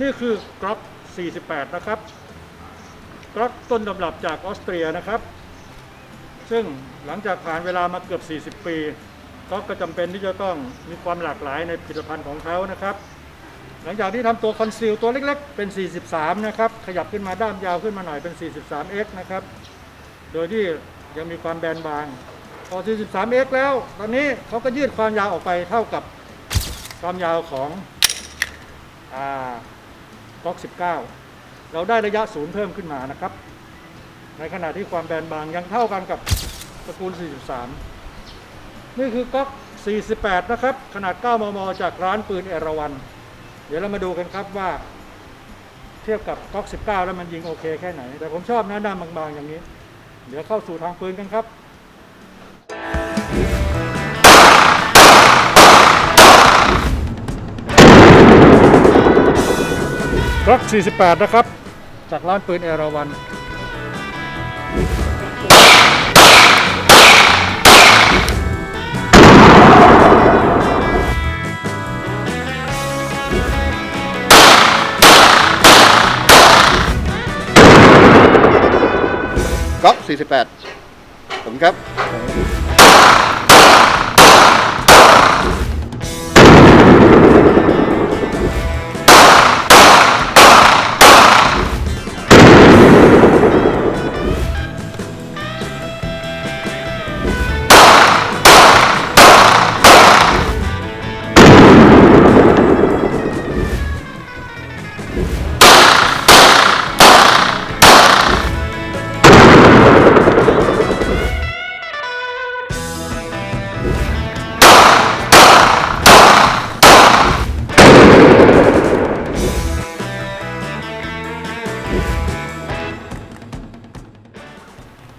นี่คือกรอก48 นะครับกรอกต้นตำรับจากออสเตรียนะครับ ซึ่งหลังจากผ่านเวลามาเกือบ 40 ปีกรอกก็จำเป็นที่จะต้องมีความหลากหลายในผลิตภัณฑ์ของเขานะครับ หลังจากที่ทำตัวคอนซีลตัวเล็กๆ เป็น 43 นะครับ ขยับขึ้นมาด้ามยาวขึ้นมาหน่อยเป็น 43x นะครับ โดยที่ยังมีความแบนบาง พอ 43x แล้ว ตอนนี้เขาก็ยืดความยาวออกไปเท่ากับความยาวของอ่า ก๊อก19 เราได้ระยะศูนย์เพิ่มขึ้นมานะครับ ในขณะที่ความแบนบางยังเท่ากันกับตระกูล 43 นี่คือก๊อก48 นะครับ ขนาด 9 มม จากร้านปืนเอราวัน เดี๋ยวเรามาดูกันครับว่า เทียบกับก๊อก19 แล้วมันยิงโอเคแค่ไหน แต่ผมชอบนะด้ามบางๆ อย่างนี้ เดี๋ยวเข้าสู่ทางปืนกันครับ ก๊อก48 นะครับ จากร้านปืนเอราวันก๊อก48ผมครับ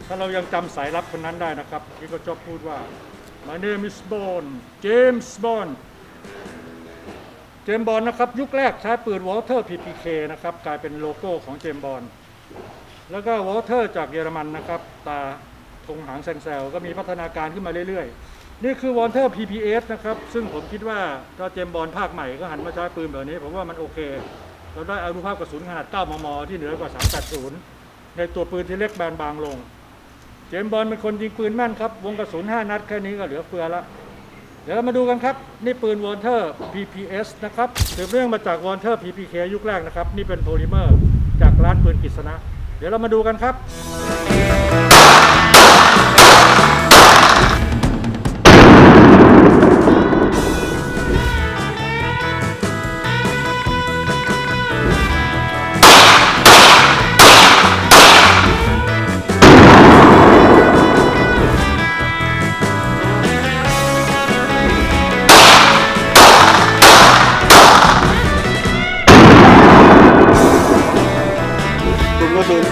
ถ้าเรายังจำสายลับคนนั้นได้นะครับที่เขาชอบพูดว่า My name is Bond James Bond เจมส์บอลนะครับ ยุคแรกใช้ปืนวอลเตอร์ PPK นะครับ กลายเป็นโลโก้ของเจมส์บอลแล้วก็วอลเตอร์จากเยอรมันนะครับ ตาธงหางแซงแซวก็มีพัฒนาการขึ้นมาเรื่อยๆ นี่คือวอลเตอร์ PPS นะครับ ซึ่งผมคิดว่าถ้าเจมส์บอลภาคใหม่ก็หันมาใช้ปืนแบบนี้ ผมว่ามันโอเค เราได้อานุภาพกระสุนขนาด 9 มม ที่เหนือกว่า 380 ในตัวปืนที่เล็กแบนบางลง เจมบอลเป็นคนยิงปืนแม่นครับ วงกระสุน 5 นัดแค่นี้ก็เหลือเฟือละ เดี๋ยวมาดูกันครับ นี่ปืนวอเทอร์ PPS นะครับสืบเรื่องมาจากวอเทอร์ PPK ยุคแรกนะครับ นี่เป็นโพลิเมอร์ จากร้านปืนกฤษณะ เดี๋ยวเรามาดูกันครับ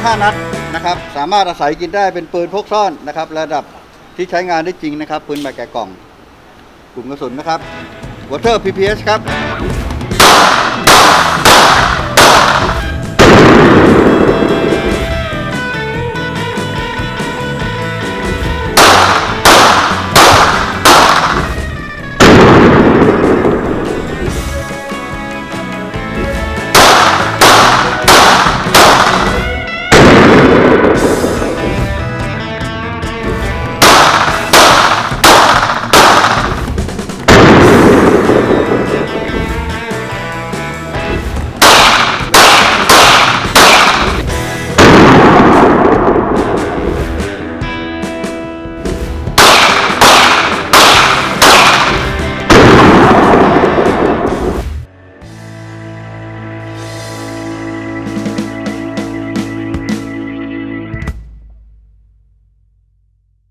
5 นัดนะครับ สามารถอาศัยกินได้เป็นปืนพกซ่อนนะครับ ระดับที่ใช้งานได้จริงนะครับ ปืนแบบแกะกล่อง กลุ่มกระสุนนะครับวอเตอร์ PPS ครับ